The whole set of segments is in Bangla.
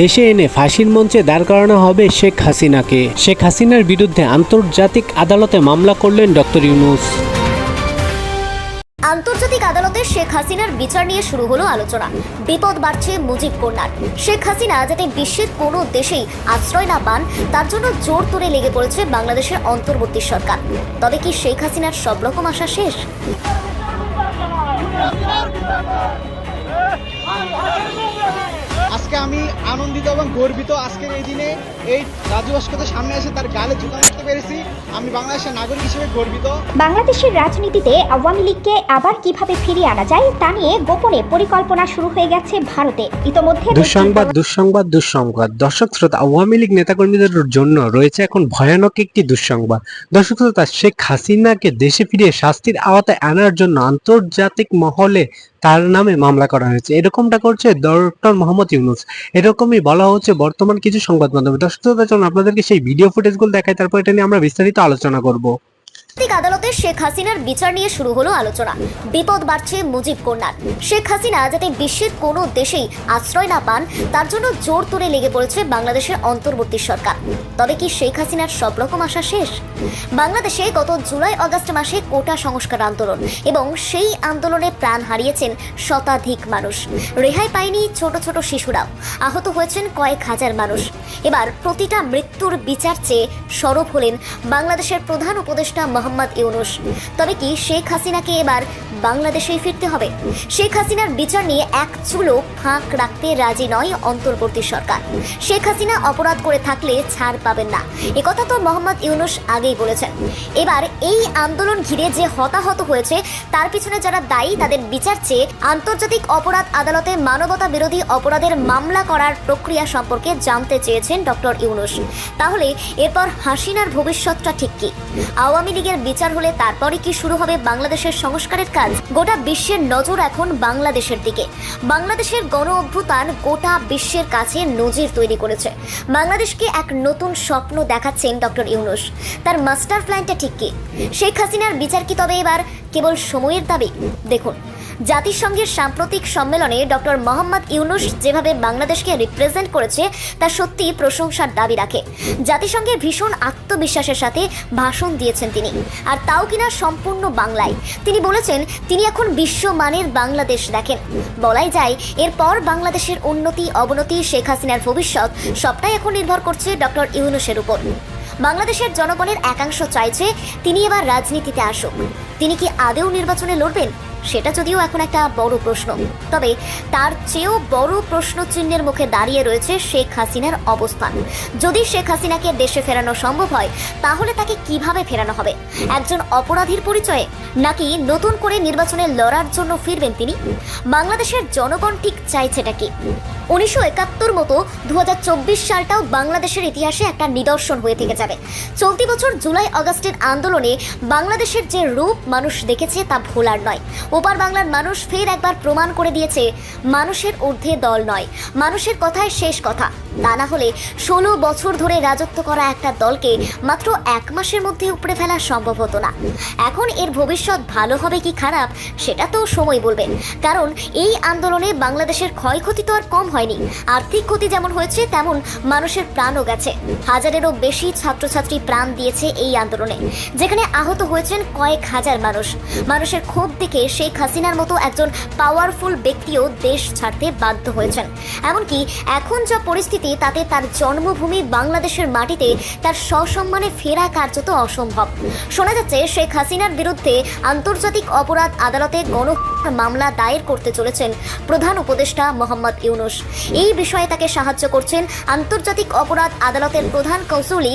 দেশে এনে ফাঁসির মঞ্চে দাঁড় করানো হবে শেখ হাসিনাকে। শেখ হাসিনার বিরুদ্ধে আন্তর্জাতিক আদালতে মামলা করলেন ডক্টর ইউনুস। আন্তর্জাতিক আদালতে শেখ হাসিনার বিচার নিয়ে শুরু হলো আলোচনা। বিপদ বাড়ছে মুজিব কন্যার। শেখ হাসিনা যাতে বিশ্বের কোনো দেশেই আশ্রয় না পান তার জন্য জোর তোরে লেগে পড়েছে বাংলাদেশের অন্তর্বর্তী সরকার। তবে কি শেখ হাসিনার সব রকম আশা শেষ? আজকে আমি আনন্দিত এবং গর্বিত আজকের এই দিনে। এই রাজু ভাস্করের সামনে এসে তার গালে জুতা মারতে পেরেছি। আমি বাংলাদেশের নাগরিক হিসেবে গর্বিত। বাংলাদেশের রাজনীতিতে আওয়ামী লীগকে আবার কীভাবে ফিরিয়ে আনা যায় তা নিয়ে গোপনে পরিকল্পনা শুরু হয়ে গেছে ভারতে। ইতোমধ্যে দুঃসংবাদ দুঃসংবাদ দুঃসংবাদ। দর্শক শ্রোতা আওয়ামী লীগ নেতাকর্মীদের জন্য রয়েছে এখন ভয়ানক একটি দুঃসংবাদ। দর্শক শ্রোতা শেখ হাসিনাকে দেশে ফিরিয়ে শাস্তির আওতায় আনার জন্য আন্তর্জাতিক মহলে তার নামে মামলা করা হয়েছে? এরকমটা করছে ডক্টর মোহাম্মদ ইউনুস। এরকমই বলা হচ্ছে বর্তমান কিছু সংবাদ মাধ্যমে দর্শক জন্য আপনাদেরকে সেই ভিডিও ফুটেজগুলো দেখাই, তারপর এটা নিয়ে আমরা বিস্তারিত আলোচনা করব। আন্তর্জাতিক আদালতে শেখ হাসিনার বিচার নিয়ে শুরু হলো আলোচনা। বিপদ বাড়ছে মুজিব কন্যার। শেখ হাসিনা যাতে বিশ্বের কোনো দেশেই আশ্রয় না পান, তার জন্য জোর তুলে লেগে পড়েছে বাংলাদেশের অন্তর্বর্তী সরকার। তবে কি শেখ হাসিনার সব রকম আশা শেষ? বাংলাদেশে গত জুলাই আগস্ট মাসে কোটা সংস্কার আন্দোলন এবং সেই আন্দোলনে প্রাণ হারিয়েছেন শতাধিক মানুষ। রেহাই পায়নি ছোট ছোট শিশুরাও। আহত হয়েছেন কয়েক হাজার মানুষ। এবার প্রতিটা মৃত্যুর বিচার চেয়ে সরব হলেন বাংলাদেশের প্রধান উপদেষ্টা মোহাম্মদ ইউনুস। তবে কি শেখ হাসিনাকে এবার বাংলাদেশেই ফিরতে হবে? শেখ হাসিনার বিচার নিয়ে এক চুলো ফাঁক রাখতে রাজি নয় অন্তর্বর্তী সরকার। শেখ হাসিনা অপরাধ করে থাকলে ছাড় পাবেন না। একথা তো মোহাম্মদ ইউনুস আগেই বলেছেন। এবার এই আন্দোলন ঘিরে যে হতাহত হয়েছে, তার পিছনে যারা দায়ী, তাদের বিচার চেয়ে আন্তর্জাতিক অপরাধ আদালতে মানবতা বিরোধী অপরাধের মামলা করার প্রক্রিয়া সম্পর্কে জানতে চেয়েছেন ডক্টর ইউনুস। তাহলে এরপর হাসিনার ভবিষ্যৎটা ঠিক কি? আওয়ামী লীগের বিচার হলে তারপরে কি শুরু হবে বাংলাদেশের সংস্কারের কাজ? গোটা বিশ্বের নজর এখন বাংলাদেশের দিকে। বাংলাদেশের গণ অভ্যুত্থান গোটা বিশ্বের কাছে নজির তৈরি করেছে। বাংলাদেশকে এক নতুন স্বপ্ন দেখাচ্ছেন ডক্টর ইউনুস। তার মাস্টার প্ল্যানটা ঠিক কি? শেখ হাসিনার বিচার কি তবে এবার কেবল সময়ের দাবি? দেখুন। জাতিসংঘের সাম্প্রতিক সম্মেলনে ডক্টর মোহাম্মদ ইউনুস যেভাবে বাংলাদেশকে রিপ্রেজেন্ট করেছে, তা সত্যি প্রশংসার দাবি রাখে। জাতিসংঘের ভীষণ আত্মবিশ্বাসের সাথে ভাষণ দিয়েছেন তিনি। আর তাও কিনা সম্পূর্ণ বাংলায়। তিনি বলেছেন, তিনি এখন বিশ্বমানের বাংলাদেশ দেখেন। বলাই যায়, এরপর বাংলাদেশের উন্নতি, অবনতি, শেখ হাসিনার ভবিষ্যৎ সবটাই এখন নির্ভর করছে ডক্টর ইউনুসের উপর। বাংলাদেশের জনগণের একাংশ চাইছে, তিনি এবার রাজনীতিতে আসুক। তিনি কি আদেও নির্বাচনে লড়বেন? সেটা যদিও এখন একটা বড় প্রশ্ন। তবে তার চেয়েও বড় প্রশ্ন চিহ্নের মুখে দাঁড়িয়ে রয়েছে শেখ হাসিনার অবস্থান। যদি শেখ হাসিনাকে দেশে ফেরানো সম্ভব হয়, তাহলে তাকে কীভাবে ফেরানো হবে? একজন অপরাধীর পরিচয়ে নাকি নতুন করে নির্বাচনে লড়ার জন্য ফিরবেন তিনি? বাংলাদেশের জনগণ ঠিক চাইছে এটা কি? উনিশশো একাত্তর মতো দু হাজার চব্বিশ সালটাও বাংলাদেশের ইতিহাসে একটা নিদর্শন হয়ে থেকে যাবে। চলতি বছর জুলাই আগস্টের আন্দোলনে বাংলাদেশের যে রূপ মানুষ দেখেছে তা ভোলার নয়। ওপার বাংলার মানুষ ফের একবার প্রমাণ করে দিয়েছে, মানুষের ঊর্ধ্বে দল নয়। মানুষের কথায় শেষ কথা। তা না হলে ষোলো বছর ধরে রাজত্ব করা একটা দলকে মাত্র এক মাসের মধ্যে উপড়ে ফেলা সম্ভব হতো না। এখন এর ভবিষ্যৎ ভালো হবে কি খারাপ, সেটা তো সময় বলবে। কারণ এই আন্দোলনে বাংলাদেশের ক্ষয়ক্ষতি তো আর কম হয়নি। আর্থিক ক্ষতি যেমন হয়েছে, তেমন মানুষের প্রাণও গেছে। হাজারেরও বেশি ছাত্রছাত্রী প্রাণ দিয়েছে এই আন্দোলনে। যেখানে আহত হয়েছেন কয়েক হাজার মানুষ। মানুষের ক্ষোভ দেখে শেখ হাসিনার মতো একজন পাওয়ারফুল ব্যক্তিও দেশ ছাড়তে বাধ্য হয়েছেন। এমনকি এখন যা পরিস্থিতি তাতে তার জন্মভূমি বাংলাদেশের মাটিতে তার সসম্মানে ফেরা কার্যত অসম্ভব। শোনা যাচ্ছে, শেখ হাসিনার বিরুদ্ধে আন্তর্জাতিক অপরাধ আদালতে গণ মামলা দায়ের করতে চলেছেন প্রধান উপদেষ্টা মোহাম্মদ ইউনুস। এই বিষয়ে তাকে সাহায্য করছেন আন্তর্জাতিক অপরাধ আদালতের প্রধান কৌশলী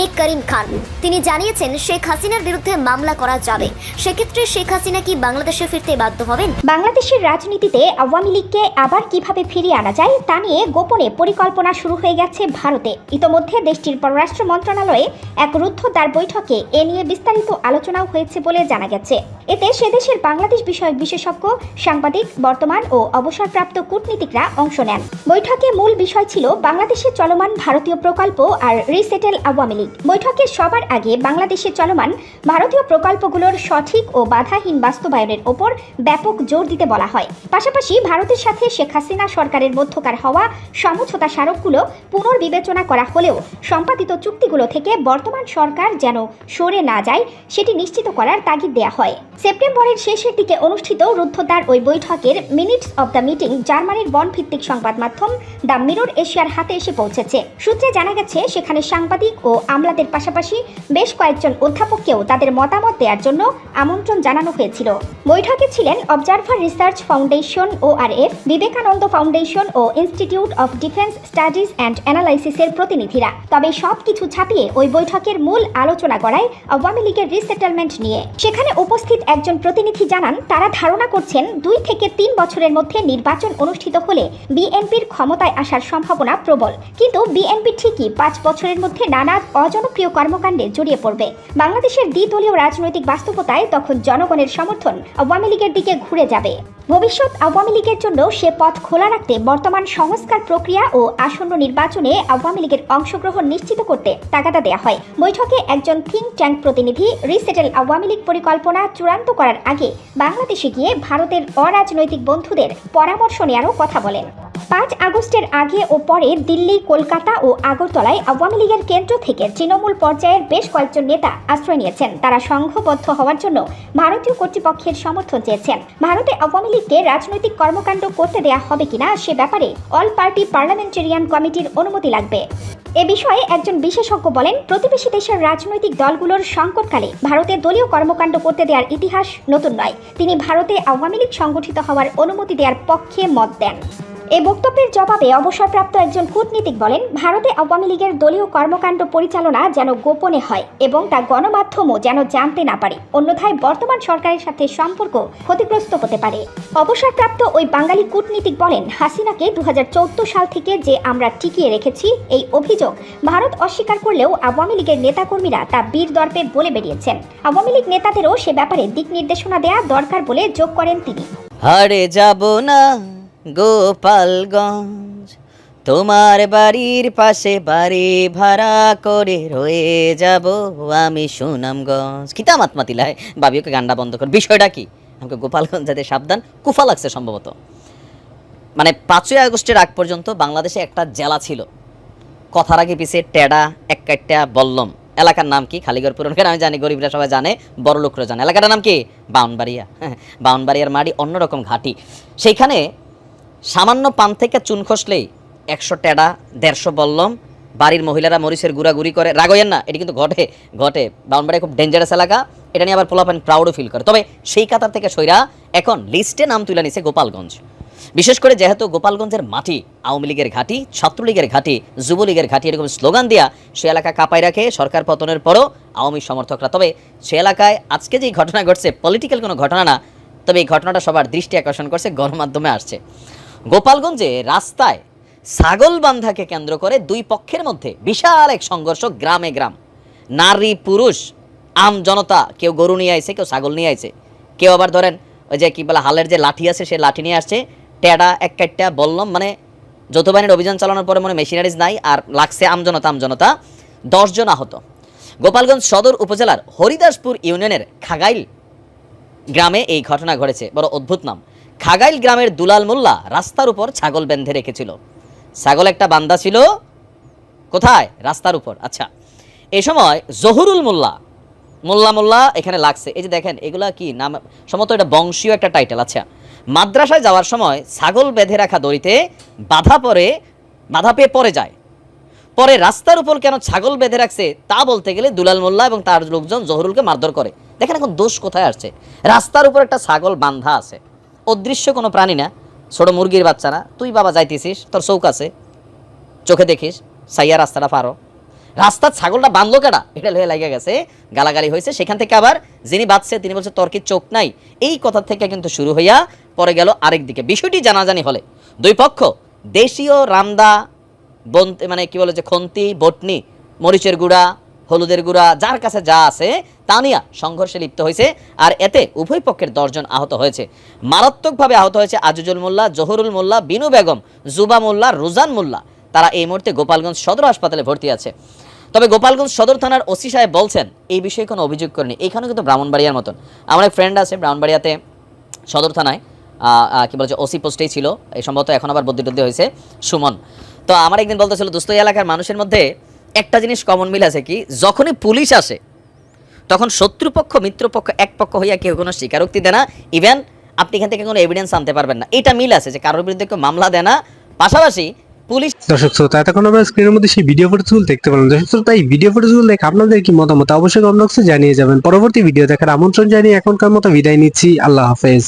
এ করিম খান। তিনি জানিয়েছেন, শেখ হাসিনার বিরুদ্ধে মামলা করা যাবে। সেক্ষেত্রে শেখ হাসিনা কি বাংলাদেশে ফিরতে বাধ্য হবেন? বাংলাদেশের রাজনীতিতে আওয়ামী লীগকে আবার কীভাবে ফিরিয়ে আনা যায়, তা নিয়ে গোপনে পরিকল্পনা শুরু হয়ে গেছে ভারতে। ইতোমধ্যে দেশটির পররাষ্ট্র মন্ত্রণালয়ে এক রুদ্ধদ্বার বৈঠকে এ নিয়ে বিস্তারিত আলোচনাও হয়েছে বলে জানা গেছে। এতে সেদেশের বাংলাদেশ বিষয়ক বিশেষজ্ঞ, সাংবাদিক, বর্তমান ও অবসরপ্রাপ্ত কূটনীতিকরা অংশ নেন। বৈঠকে মূল বিষয় ছিল বাংলাদেশে চলমান ভারতীয় প্রকল্প আর রিসেটেল আওয়ামী লীগ। বৈঠকে সবার আগে বাংলাদেশে চলমান ভারতীয় প্রকল্পগুলোর সঠিক ও বাধাহীন বাস্তবায়নের ওপর ব্যাপক জোর দিতে বলা হয়। পাশাপাশি ভারতের সাথে শেখ হাসিনা সরকারের মধ্যকার হওয়া সমঝোতা স্মারকগুলো পুনর্বিবেচনা করা হলেও সম্পাদিত চুক্তিগুলো থেকে বর্তমান সরকার যেন সরে না যায়, সেটি নিশ্চিত করার তাগিদ দেওয়া হয়। সেপ্টেম্বরের শেষের দিকে অনুষ্ঠিত রুদ্ধদ্বার ওই বৈঠকের মিনিটস অব দ্য মিটিং জার্মানির বন ভিত্তিক সংবাদ মাধ্যম দ্য মিরর এশিয়ার হাতে এসে পৌঁছেছে। সূত্রে জানা গেছে, সেখানে সাংবাদিক ও আমলাদের পাশাপাশি বেশ কয়েকজন অধ্যাপককেও তাদের মতামত দেওয়ার জন্য আমন্ত্রণ জানানো হয়েছিল। বৈঠকে ছিলেন observer research foundation O R F, Vivekananda foundation O institute of defence studies and অ্যানালাইসিসের প্রতিনিধিরা। তবে সবকিছু ছাপিয়ে ওই বৈঠকের মূল আলোচনা করায় আওয়ামী লীগের রিসেটেলমেন্ট নিয়ে। সেখানে উপস্থিত একজন প্রতিনিধি জানান, তারা ধারণা করছেন দুই থেকে তিন বছরের মধ্যে নির্বাচন অনুষ্ঠিত হলে বিএনপির ক্ষমতায় আসার সম্ভাবনা প্রবল। কিন্তু বিএনপি ঠিকই পাঁচ বছরের মধ্যে নানা অজনপ্রিয় কর্মকাণ্ডে জড়িয়ে পড়বে। বাংলাদেশের দ্বিদলীয় রাজনৈতিক বাস্তবতায় তখন জনগণের সমর্থন আওয়ামী লীগের দিকে ঘুরে যাবে। ভবিষ্যৎ আওয়ামী লীগের জন্য সে পথ খোলা রাখতে বর্তমান সংস্কার প্রক্রিয়া ও আসন্ন নির্বাচনে আওয়ামী লীগের অংশগ্রহণ নিশ্চিত করতে তাগাদা দেওয়া হয়। বৈঠকে একজন থিঙ্ক ট্যাঙ্ক প্রতিনিধি রিসেটেল আওয়ামী লীগ পরিকল্পনা চূড়ান্ত করার আগে বাংলাদেশে গিয়ে ভারতের অরাজনৈতিক বন্ধুদের পরামর্শ নেওয়ারও কথা বলেন। পাঁচ আগস্টের আগে ও পরে দিল্লি, কলকাতা ও আগরতলায় আওয়ামী লীগের কেন্দ্র থেকে তৃণমূল পর্যায়ের বেশ কয়েকজন নেতা আশ্রয় নিয়েছেন। তারা সংঘবদ্ধ হওয়ার জন্য ভারতীয় কর্তৃপক্ষের সমর্থন চেয়েছেন। ভারতে আওয়ামী লীগকে রাজনৈতিক কর্মকাণ্ড করতে দেয়া হবে কিনা সে ব্যাপারে অল পার্টি পার্লামেন্টারিয়ান কমিটির অনুমতি লাগবে। এ বিষয়ে একজন বিশেষজ্ঞ বলেন, প্রতিবেশী দেশের রাজনৈতিক দলগুলোর সংকটকালে ভারতে দলীয় কর্মকাণ্ড করতে দেওয়ার ইতিহাস নতুন নয়। তিনি ভারতে আওয়ামী লীগ সংগঠিত হওয়ার অনুমতি দেওয়ার পক্ষে মত দেন। এ বক্তব্যের জবাবে অবসরপ্রাপ্ত একজন কূটনীতিক বলেন, ভারতে আওয়ামী লীগের দলীয় কর্মকাণ্ড পরিচালনা যেন গোপনে হয় এবং তা গণমাধ্যমও যেন জানতে না পারে। অন্যথায় বর্তমান সরকারের সাথে সম্পর্ক ক্ষতিগ্রস্ত হতে পারে। অবসরপ্রাপ্ত ওই বাঙালি কূটনীতিক বলেন, হাসিনাকে দু হাজার চৌদ্দ সাল থেকে যে আমরা টিকিয়ে রেখেছি, এই অভিযোগ ভারত অস্বীকার করলেও আওয়ামী লীগের নেতাকর্মীরা তা বীর দর্পে বলে বেরিয়েছেন। আওয়ামী লীগ নেতাদেরও সে ব্যাপারে দিক নির্দেশনা দেওয়া দরকার বলে যোগ করেন তিনি। হারে যাব না। গোপালগঞ্জ, তোমার বাড়ির পাশে বাড়ি ভাড়া করে রয়ে যাব আমি সুনামগঞ্জ। কিতা মাতমাতিলায় বাবিওকে গান্ডা বন্ধ কর। বিষয়টা কি? আমাকে গোপালগঞ্জ যাতে সাবধান, কুফা লাগছে সম্ভবত। মানে পাঁচই আগস্টের আগ পর্যন্ত বাংলাদেশে একটা জেলা ছিল। কথার আগে পিছে টেডা এক কাট্টা বল্লম। এলাকার নাম কি? খালিগড় পুরনকার আমি জানি, গরিবরা সবাই জানে বড় লোকরা জানে। এলাকাটার নাম কি? বাউনবাড়িয়া। বাউনবাড়িয়ার মাটি অন্যরকম ঘাটি। সেইখানে সামান্য পান থেকে চুন খসলেই একশো টেডা, দেড়শো বল্লম, বাড়ির মহিলারা মরিচের গুড়াগুড়ি করে। রাগয়েন না, এটি কিন্তু ঘটে ঘটে। বাউনবাড়ি খুব ডেঞ্জারাস এলাকা, এটা নিয়ে আবার পোলাপান প্রাউডও ফিল করে। তবে সেই কাতার থেকে সৈরা এখন লিস্টে নাম তুলে নিছে গোপালগঞ্জ। বিশেষ করে যেহেতু গোপালগঞ্জের মাটি, আওয়ামী লীগের ঘাঁটি, ছাত্রলীগের ঘাঁটি, যুবলীগের ঘাঁটি এরকম স্লোগান দিয়া সে এলাকা কাঁপাই রাখে, সরকার পতনের পরও আওয়ামী সমর্থকরা। তবে সে এলাকায় আজকে যে ঘটনা ঘটছে পলিটিক্যাল কোনো ঘটনা না, তবে এই ঘটনাটা সবার দৃষ্টি আকর্ষণ করছে, গণমাধ্যমে আসছে। গোপালগঞ্জে রাস্তায় ছাগল বান্ধাকে কেন্দ্র করে দুই পক্ষের মধ্যে বিশাল এক সংঘর্ষ গ্রামে গ্রাম। নারী, পুরুষ, আম জনতা, কেউ গরু নিয়ে আইছে, কেউ ছাগল নিয়ে আইছে। কেউ আবার ধরেন ওই যে কি বলে, হালের যে লাঠি আছে, সে লাঠি নিয়ে আসছে। টেডা, এক কাটটা বললাম মানে যৌথ বাহিনীর অভিযান চালানোর পরে মনে মেশিনারিজ নাই আর লাগছে আমজনতা আমজনতা দশজন আহত। গোপালগঞ্জ সদর উপজেলার হরিদাসপুর ইউনিয়নের খাগাইল গ্রামে এই ঘটনা ঘটেছে। বড় অদ্ভুত নাম। খাগাইল গ্রামের দুলাল মোল্লা রাস্তার উপর ছাগল বেঁধে রেখেছিল। ছাগল একটা বান্দা ছিল। কোথায়? রাস্তার উপর। আচ্ছা এ সময় জহুরুল মোল্লা মোল্লা মোল্লা এখানে লাগছে। এই যে দেখেন, এগুলা কি? নাম, সম্ভবত এটা বংশীয় একটা টাইটেল আচ্ছা মাদ্রাসায় যাওয়ার সময় ছাগল বেঁধে রাখা দড়িতে বাধা পরে বাধা পেয়ে পড়ে যায়। পরে রাস্তার উপর কেন ছাগল বেঁধে রাখছে তা বলতে গেলে দুলাল মোল্লা এবং তার লোকজন জহরুলকে মারধর করে। দেখেন এখন দোষ কোথায় আসছে? রাস্তার উপর একটা ছাগল বান্ধা আছে। অদৃশ্য কোনো প্রাণী না। ছোট মুরগির বাচ্চা না। তুই বাবা যাইতেছিস, তোর চৌক আছে। চোখে দেখিস সাইয়া রাস্তাটা পারো। রাস্তার ছাগলটা বাঁধলো কেডা? এটা লয়ে লাগে গেছে, গালাগালি হয়েছে। সেখান থেকে আবার যিনি বাঁচছে তিনি বলছে, তোর কি চোখ নাই? এই কথা থেকে কিন্তু শুরু হইয়া পরে গেল আরেক দিকে। বিষয়টি জানাজানি হলে দুই পক্ষ, দেশীয় রামদা, বন্তে মানে কি বলে যে খন্তি, বটনি, মরিচের গুঁড়া, হলুদের গুঁড়া, যার কাছে যা আছে তানিয়া সংঘর্ষে লিপ্ত হয়েছে আর এতে উভয় পক্ষের দশজন আহত হয়েছে। মারাত্মকভাবে আহত হয়েছে আজিজুল মোল্লা, জহুরুল মোল্লা, বিনু বেগম, জুবা মোল্লা, রুজান মোল্লা। তারা এই মুহূর্তে গোপালগঞ্জ সদর হাসপাতালে ভর্তি আছে। তবে গোপালগঞ্জ সদর থানার ওসি সাহেব বলছেন, এই বিষয়ে কোনো অভিযোগ করেনি। এখানেও কিন্তু ব্রাহ্মণবাড়িয়ার মতন। আমার এক ফ্রেন্ড আছে ব্রাহ্মণবাড়িয়াতে, সদর থানায় কি বলছে ওসি পোস্টেই ছিল। এই সম্ভবত এখন আবার বদ্যি টদ্দি হয়েছে, সুমন। তো আমার একদিন বলতেছিল, দোস্ত, এই এলাকার মানুষের মধ্যে একটা জিনিস কমন মিল আছে কি? যখনই পুলিশ আসে তখন শত্রুপক্ষ, মিত্রপক্ষ এক পক্ষ হইয়া কেউ কোনো স্বীকারোক্তি দেয় না। ইভেন আপনি এখান থেকে কোনো এভিডেন্স আনতে পারবেন না। এটা মিল আছে যে কারোর বিরুদ্ধে কেউ মামলা দেয় না। পাশাপাশি পুলিশ মধ্যে সেই ভিডিও ভিডিও দেখে মতামত? অবশ্যই জানিয়ে যাবেন। পরবর্তী ভিডিও দেখার আমন্ত্রণ জানিয়ে এখনকার মতো বিদায় নিচ্ছি। আল্লাহ হাফেজ।